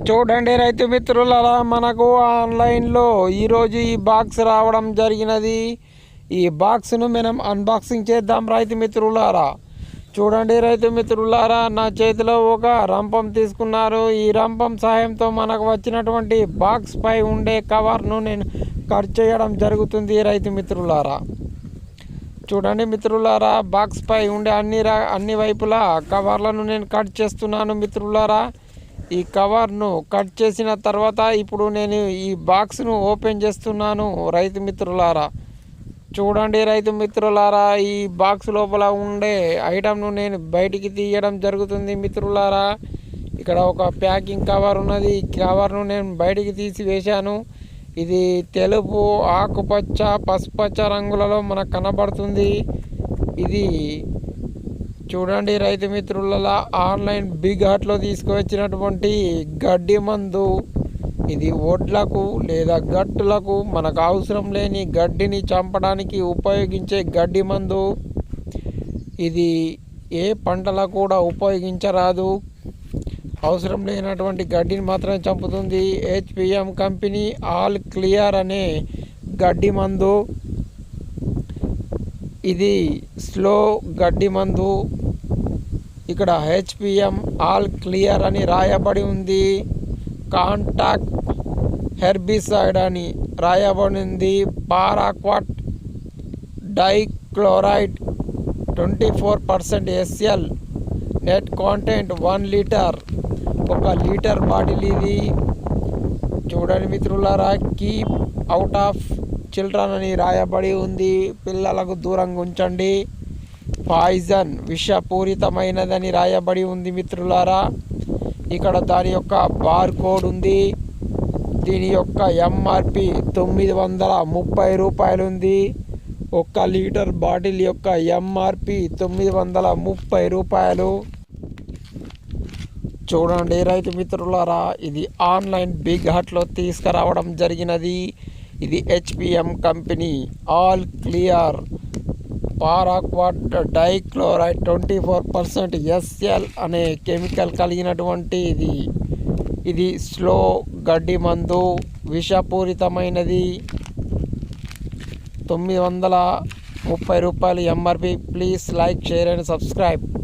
చూడండి రైతు మిత్రులారా మనకు ఆన్లైన్లో ఈరోజు ఈ బాక్స్ రావడం జరిగినది. ఈ బాక్స్ను మనం అన్బాక్సింగ్ చేద్దాం రైతు మిత్రులారా. చూడండి రైతు మిత్రులారా నా చేతిలో ఒక రంపం తీసుకున్నారు. ఈ రంపం సహాయంతో మనకు వచ్చినటువంటి బాక్స్ పై ఉండే కవర్ను నేను కట్ చేయడం జరుగుతుంది రైతు మిత్రులారా. చూడండి మిత్రులారా బాక్స్ పై ఉండే అన్ని అన్ని వైపులా కవర్లను నేను కట్ చేస్తున్నాను మిత్రులారా. ఈ కవర్ను కట్ చేసిన తర్వాత ఇప్పుడు నేను ఈ బాక్స్ను ఓపెన్ చేస్తున్నాను రైతు మిత్రులారా. చూడండి రైతు మిత్రులారా ఈ బాక్స్ లోపల ఉండే ఐటమ్ను నేను బయటికి తీయడం జరుగుతుంది మిత్రులారా. ఇక్కడ ఒక ప్యాకింగ్ కవర్ ఉన్నది ఈ కవర్ను నేను బయటికి తీసి వేశాను. ఇది తెలుపు ఆకుపచ్చ పసుపచ్చ రంగులలో మనకు కనబడుతుంది. ఇది చూడండి రైతు మిత్రుల ఆన్లైన్ బిగ్ హాట్లో తీసుకువచ్చినటువంటి గడ్డి మందు. ఇది ఒడ్లకు లేదా గట్టులకు మనకు అవసరం లేని గడ్డిని చంపడానికి ఉపయోగించే గడ్డి మందు. ఇది ఏ పంటలకు కూడా ఉపయోగించరాదు. అవసరం లేనటువంటి గడ్డిని మాత్రమే చంపుతుంది. హెచ్పిఎం కంపెనీ ఆల్ క్లియర్ అనే గడ్డి మందు. ఇది స్లో గడ్డి మందు. ఇక్కడ హెచ్పిఎం ఆల్ క్లియర్ అని రాయబడి ఉంది. కాంటాక్ట్ హెర్బిసైడ్ అని రాయబడి ఉంది. Paraquat dichloride twenty four percent SL. Net content one litre. ఒక లీటర్ బాటిల్ ఇది. చూడండి మిత్రులారా కీప్ అవుట్ ఆఫ్ చిల్డ్రన్ అని రాయబడి ఉంది. పిల్లలకు దూరంగా ఉంచండి. పాయిజన్ విషపూరితమైనదని రాయబడి ఉంది మిత్రులారా. ఇక్కడ దాని యొక్క బార్ కోడ్ ఉంది. దీని యొక్క ఎంఆర్పి తొమ్మిది వందల ముప్పై రూపాయలు ఉంది ఒక్క లీటర్ బాటిల్ యొక్క ఎంఆర్పి తొమ్మిది వందల ముప్పై రూపాయలు. చూడండి రైతు మిత్రులారా ఇది ఆన్లైన్ బిగ్ హట్లో తీసుకురావడం జరిగినది. ఇది HPM company. All clear. Paraquat dichloride twenty four percent SL అనే కెమికల్ కలిగినటువంటి ఇది. ఇది స్లో గడ్డి మందు విషపూరితమైనది. తొమ్మిది వందల ముప్పై రూపాయలు MRP please like share and subscribe